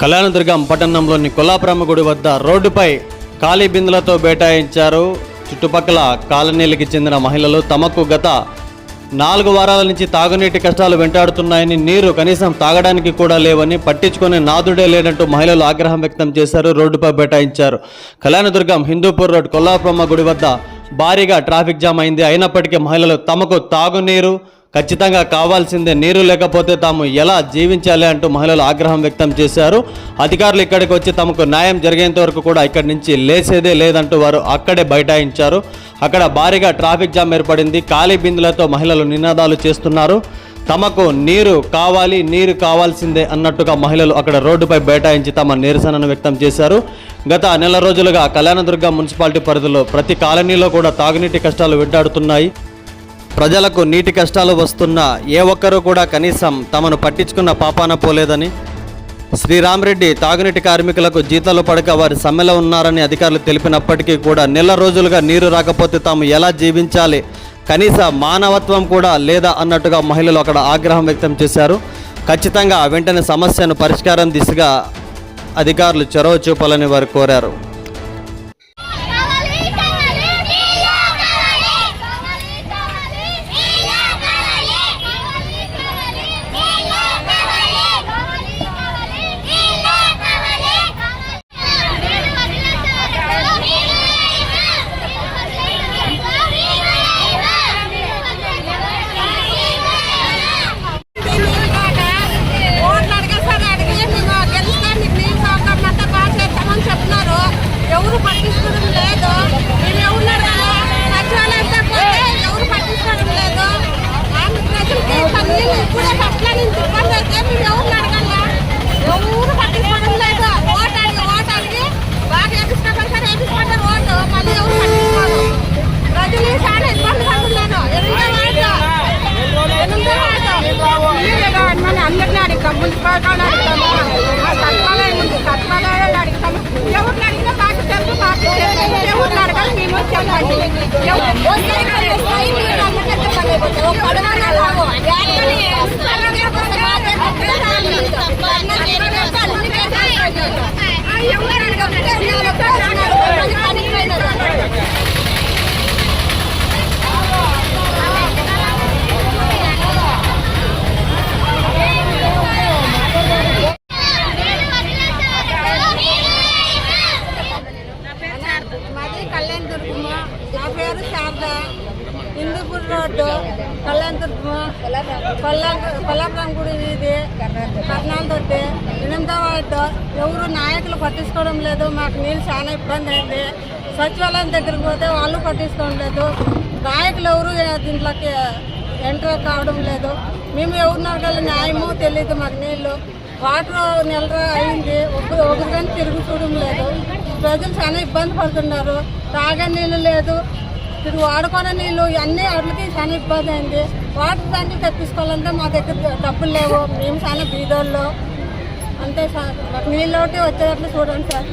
కళ్యాణదుర్గం పట్టణంలోని కొల్లాపురమ్మ గుడి వద్ద రోడ్డుపై ఖాళీ బిందులతో బేటాయించారు. చుట్టుపక్కల కాలనీలకి చెందిన మహిళలు తమకు గత నాలుగు వారాల నుంచి తాగునీటి కష్టాలు వెంటాడుతున్నాయని నీరు కనీసం తాగడానికి కూడా లేవని పట్టించుకునే నాదుడే లేనంటూ మహిళలు ఆగ్రహం వ్యక్తం చేశారు. రోడ్డుపై బైఠాయించారు కళ్యాణదుర్గం హిందూపూర్ రోడ్ కొల్లాపురమ్మ గుడి వద్ద భారీగా ట్రాఫిక్ జామ్ అయింది. అయినప్పటికీ మహిళలు తమకు తాగునీరు ఖచ్చితంగా కావాల్సిందే నీరు లేకపోతే తాము ఎలా జీవించాలి అంటూ మహిళలు ఆగ్రహం వ్యక్తం చేశారు. అధికారులు ఇక్కడికి వచ్చి తమకు న్యాయం జరిగేంత వరకు కూడా ఇక్కడి నుంచి లేసేదే లేదంటూ వారు అక్కడే బైఠాయించారు. అక్కడ భారీగా ట్రాఫిక్ జామ్ ఏర్పడింది. ఖాళీ బిందులతో మహిళలు నినాదాలు చేస్తున్నారు. తమకు నీరు కావాలి నీరు కావాల్సిందే అన్నట్టుగా మహిళలు అక్కడ రోడ్డుపై బైఠాయించి తమ నిరసనను వ్యక్తం చేశారు. గత నెల రోజులుగా కళ్యాణదుర్గ మున్సిపాలిటీ పరిధిలో ప్రతి కాలనీలో కూడా తాగునీటి కష్టాలు వెంటాడుతున్నాయి. ప్రజలకు నీటి కష్టాలు వస్తున్నా ఏ ఒక్కరూ కూడా కనీసం తమను పట్టించుకున్న పాపాన పోలేదని శ్రీరామరెడ్డి తాగునీటి కార్మికులకు జీతాలు పడక వారి సమ్మెలో ఉన్నారని అధికారులు తెలిపినప్పటికీ కూడా నెల రోజులుగా నీరు రాకపోతే తాము ఎలా జీవించాలి? కనీస మానవత్వం కూడా లేదా అన్నట్టుగా మహిళలు అక్కడ ఆగ్రహం వ్యక్తం చేశారు. ఖచ్చితంగా వెంటనే సమస్యను పరిష్కారం దిశగా అధికారులు చొరవ చూపాలని వారు కోరారు కావాలి కావాలి నీళ్ళు కావాలి కావాలి కావాలి నీళ్ళు కావాలి కావాలి కావాలి నీళ్ళు కావాలి కావాలి కావాలి నీళ్ళు కావాలి నేను వదిలేసాను నీళ్ళు ఓట్లు అడిగేసారి అడిగి మేము గెలిస్తే మీకు నీళ్ళు సౌకర్యం అంతా బాగా చేస్తామని చెప్తున్నారు ఎవరు పట్టించుకోవడం లేదు మేము ఎవరు అడగాలి సచివాలయంతో పోతే ఎవరు పట్టించుకోవడం లేదు ఆమె ప్రజలకి పన్నీళ్ళు ఇప్పుడే పట్ల నుంచి ఇబ్బంది అయితే మేము ఎవరు అడగాల ఎవరు పట్టించుకోవడం లేదు ఓటు అడిగి ఓటు అడిగి బాగా వేపించుకోవాలి సార్ వేపించుకుంటారు ఓటు మళ్ళీ ఎవరు పట్టించుకోరు ప్రజలు చాలా ఇబ్బంది పడుతున్నారు ఎనిమిదో వార్డు ఎనిమిదో వార్డు మన అందరినీ అడుగుతాం మున్సిపాలిటీ అడుగుతాము ఆ సచివాలయం ఉంది సచివాలయాలు అడుగుతాము ఎవరిని అడిగినా మాకు తెలుసు మాకు తెలుసు ఎవరిని అడగాలి మేము వచ్చామండి ఎవరు అడగాలి మాది కళ్యాణ్ దుర్గము నా పేరు శారద హిందూపూర్ రోడ్డు కళ్యాణ్ కొల్లాపురం గుడి ఇది కర్నాల తొట్టి ఎనిమిదో వార్డు ఎవరు నాయకులు పట్టించుకోవడం లేదు. మాకు నీళ్ళు చాలా ఇబ్బంది అయింది. సచివాలయం దగ్గరికి పోతే వాళ్ళు పట్టించుకోవడం లేదు. నాయకులు ఎవరు దీంట్లోకి ఎంటర్ కావడం లేదు. మేము ఎవరిని అడగాలి న్యాయమో తెలియదు మాకు నీళ్ళు. వాటర్ నెల అయింది. ఒకరు ఒకరు తిరుగు లేదు. ప్రజలు చాలా ఇబ్బంది పడుతున్నారు. తాగే నీళ్ళు లేదు. ఇప్పుడు వాడుకునే నీళ్ళు ఇవన్నీ వాటికి చాలా ఇబ్బంది అయింది. వాటర్ దాన్ని తెప్పించుకోవాలంటే మా దగ్గర డబ్బులు లేవు. మేము చాలా బీదోళ్ళు. అంతే సార్. మాకు నీళ్ళు ఒకటి వచ్చేటట్లు చూడండి సార్.